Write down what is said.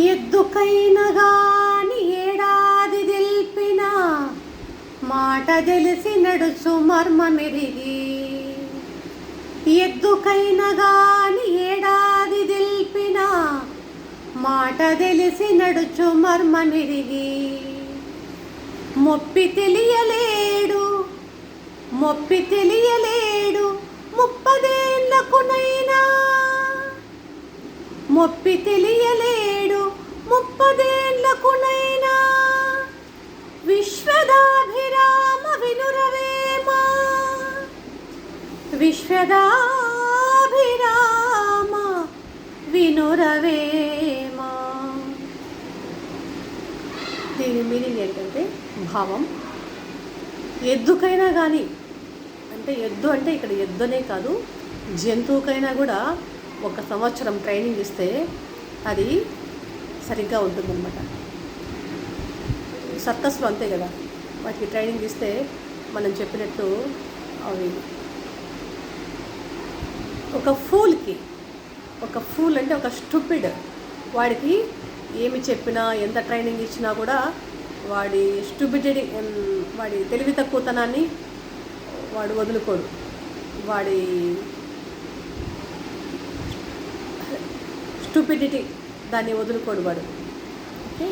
ఎద్దుకైన గాని ఏడాది తెలిపిన మాట తెలిసి నడుచు మర్మమెరిగి ఎద్దుకైన గాని ఏడాది తెలిపిన మాట తెలిసి నడుచు మర్మమెరిగి మొప్పి తెలియలేడు మొప్పి తెలియలేడు ముప్పదే మొప్పి తెలియలేడు ముప్పదేళ్ళకునైనా విశ్వదాభిరామ వినురవేమా? విశ్వదాభిరామ వినురవేమా? దీని మీనింగ్ ఏంటంటే భావం. ఎద్దుకైనా కానీ అంటే ఎద్దు అంటే ఇక్కడ ఎద్దునే కాదు జంతువుకైనా కూడా ఒక సంవత్సరం ట్రైనింగ్ ఇస్తే అది సరిగ్గా ఉంటుందన్నమాట. సర్కస్లో అంతే కదా. వాటికి ట్రైనింగ్ ఇస్తే మనం చెప్పినట్టు అవి. ఒక ఫూల్కి ఒక ఫూల్ అంటే ఒక స్టూపిడ్ వాడికి ఏమి చెప్పినా ఎంత ట్రైనింగ్ ఇచ్చినా కూడా వాడి స్టూపిడిటీ వాడి తెలివి తక్కువతనాన్ని వాడు వదులుకోడు. వాడి స్టూపిడిటీ దాన్ని వదులుకోడు వాడు. ఓకే?